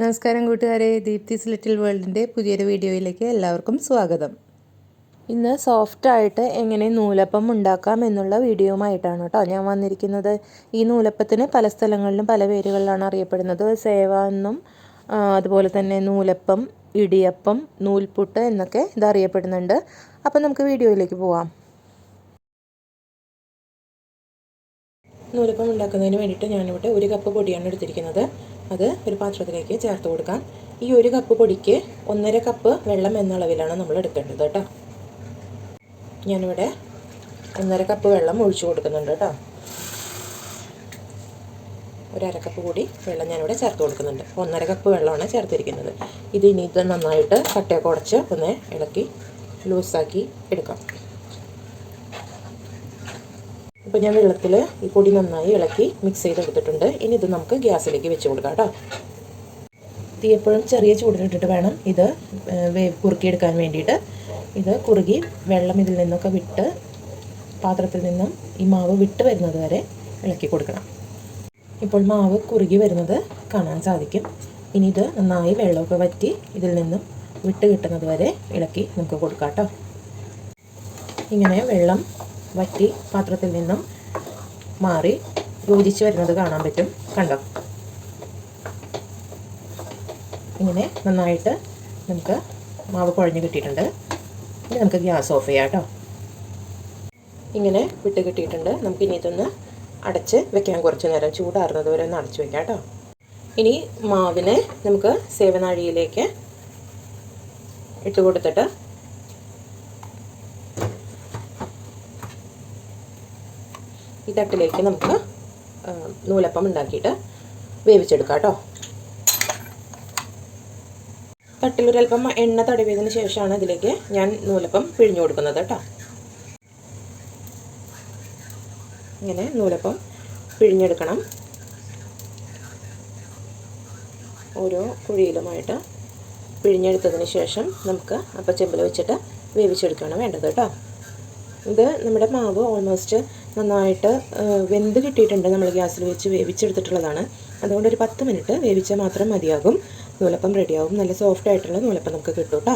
നമസ്കാരം കൂട്ടുകാരെ ദീപ്തിസ് ലിറ്റിൽ വേൾഡിന്റെ പുതിയൊരു വീഡിയോയിലേക്ക് എല്ലാവർക്കും സ്വാഗതം. ഇന്ന് സോഫ്റ്റായിട്ട് എങ്ങനെ നൂലപ്പം ഉണ്ടാക്കാം എന്നുള്ള വീഡിയോയുമായിട്ടാണ് കേട്ടോ ഞാൻ വന്നിരിക്കുന്നത്. ഈ നൂലപ്പത്തിന് പല സ്ഥലങ്ങളിലും പല പേരുകളിലാണ് അറിയപ്പെടുന്നത്. സേവ എന്നും അതുപോലെ തന്നെ നൂലപ്പം ഇടിയപ്പം നൂൽപുട്ട് എന്നൊക്കെ ഇത് അറിയപ്പെടുന്നുണ്ട്. അപ്പം നമുക്ക് വീഡിയോയിലേക്ക് പോവാം. നൂലപ്പം ഉണ്ടാക്കുന്നതിന് വേണ്ടിയിട്ട് ഞാനിവിടെ ഒരു കപ്പ് പൊടിയാണ് എടുത്തിരിക്കുന്നത്. അത് ഒരു പാത്രത്തിലേക്ക് ചേർത്ത് കൊടുക്കാം. ഈ ഒരു കപ്പ് പൊടിക്ക് ഒന്നര കപ്പ് വെള്ളം എന്ന അളവിലാണ് നമ്മൾ എടുക്കേണ്ടത് കേട്ടോ. ഞാനിവിടെ ഒന്നര കപ്പ് വെള്ളം ഒഴിച്ചു കൊടുക്കുന്നുണ്ട് കേട്ടോ. ഒരു കപ്പ് കൂടി വെള്ളം ഞാനിവിടെ ചേർത്ത് കൊടുക്കുന്നുണ്ട്. ഒന്നര കപ്പ് വെള്ളമാണ് ചേർത്തിരിക്കുന്നത്. ഇത് ഇനി ഇത് നന്നായിട്ട് കട്ടയൊക്കെ ഉടച്ച് ഒന്ന് ഇളക്കി ലൂസാക്കി എടുക്കാം. ഇപ്പോൾ ഞാൻ വെള്ളത്തിൽ ഈ പൊടി നന്നായി ഇളക്കി മിക്സ് ചെയ്തെടുത്തിട്ടുണ്ട്. ഇനി ഇത് നമുക്ക് ഗ്യാസിലേക്ക് വെച്ച് കൊടുക്കാം കേട്ടോ. തീ എപ്പോഴും ചെറിയ ചൂടിലിട്ടിട്ട് വേണം ഇത് കുറുക്കിയെടുക്കാൻ വേണ്ടിയിട്ട്. ഇത് കുറുകി വെള്ളം ഇതിൽ നിന്നൊക്കെ വിട്ട് പാത്രത്തിൽ നിന്നും ഈ മാവ് വിട്ട് വരുന്നത് വരെ ഇളക്കി കൊടുക്കണം. ഇപ്പോൾ മാവ് കുറുകി വരുന്നത് കാണാൻ സാധിക്കും. ഇനി ഇത് നന്നായി വെള്ളമൊക്കെ വറ്റി ഇതിൽ നിന്നും വിട്ട് കിട്ടുന്നത് വരെ ഇളക്കി നമുക്ക് കൊടുക്കാം കേട്ടോ. ഇങ്ങനെ വെള്ളം വറ്റി പാത്രത്തിൽ നിന്നും മാറി യോജിച്ച് വരുന്നത് കാണാൻ പറ്റും. കണ്ടോ? ഇങ്ങനെ നന്നായിട്ട് നമുക്ക് മാവ് കുഴഞ്ഞ് കിട്ടിയിട്ടുണ്ട്. ഇനി നമുക്ക് ഗ്യാസ് ഓഫ് ചെയ്യാം കേട്ടോ. ഇങ്ങനെ വിട്ട് കിട്ടിയിട്ടുണ്ട്. നമുക്ക് ഇനി ഇതൊന്ന് അടച്ച് വെക്കാൻ കുറച്ച് നേരം ചൂടാറുന്നത് വരെ ഒന്ന് അടച്ച് വെക്കാം കേട്ടോ. ഇനി മാവിനെ നമുക്ക് സേവനാഴിയിലേക്ക് ഇട്ട് കൊടുത്തിട്ട് ഈ തട്ടിലേക്ക് നമുക്ക് നൂലപ്പം ഉണ്ടാക്കിയിട്ട് വേവിച്ചെടുക്കാം കേട്ടോ. തട്ടിലൊരൽപ്പം എണ്ണ തടവിയതിന് ശേഷമാണ് ഇതിലേക്ക് ഞാൻ നൂലപ്പം പിഴിഞ്ഞു കൊടുക്കുന്നത് കേട്ടോ. ഇങ്ങനെ നൂലപ്പം പിഴിഞ്ഞെടുക്കണം. ഓരോ കുഴിയിലുമായിട്ട് പിഴിഞ്ഞെടുത്തതിന് ശേഷം നമുക്ക് അപ്പച്ചെമ്പിൽ വെച്ചിട്ട് വേവിച്ചെടുക്കുകയാണ് വേണ്ടത് കേട്ടോ. ഇത് നമ്മുടെ മാവ് ഓൾമോസ്റ്റ് നന്നായിട്ട് വെന്ത് കിട്ടിയിട്ടുണ്ട്. നമ്മൾ ഗ്യാസിൽ വെച്ച് വേവിച്ചെടുത്തിട്ടുള്ളതാണ്. അതുകൊണ്ട് ഒരു പത്ത് മിനിറ്റ് വേവിച്ചാൽ മാത്രം മതിയാകും. നൂലപ്പം റെഡിയാകും നല്ല സോഫ്റ്റ് ആയിട്ടുള്ള നൂലപ്പം നമുക്ക് കിട്ടും കേട്ടോ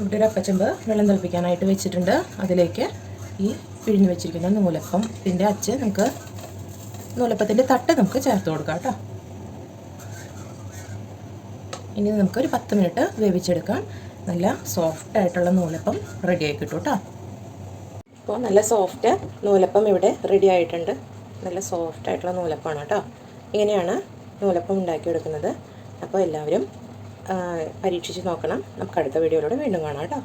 ഇവിടെ ഒരു അപ്പച്ചമ്പ് വെള്ളം തിളപ്പിക്കാനായിട്ട് വെച്ചിട്ടുണ്ട്. അതിലേക്ക് ഈ പിഴിഞ്ഞ് വെച്ചിരിക്കുന്ന നൂലപ്പം ഇതിന്റെ അച്ച് നമുക്ക് നൂലപ്പത്തിന്റെ തട്ട് നമുക്ക് ചേർത്ത് കൊടുക്കാം കേട്ടോ ഇനി നമുക്കൊരു പത്ത് മിനിറ്റ് വേവിച്ചെടുക്കാം. നല്ല സോഫ്റ്റ് ആയിട്ടുള്ള നൂലപ്പം റെഡിയായി കിട്ടും കേട്ടോ ഇപ്പോൾ നല്ല സോഫ്റ്റ് നൂലപ്പം ഇവിടെ റെഡി ആയിട്ടുണ്ട്. നല്ല സോഫ്റ്റ് ആയിട്ടുള്ള നൂലപ്പമാണ് കേട്ടോ. ഇങ്ങനെയാണ് നൂലപ്പം ഉണ്ടാക്കിയെടുക്കുന്നത്. അപ്പോൾ എല്ലാവരും പരീക്ഷിച്ച് നോക്കണം. നമുക്ക് അടുത്ത വീഡിയോയിലൂടെ വീണ്ടും കാണാം കേട്ടോ.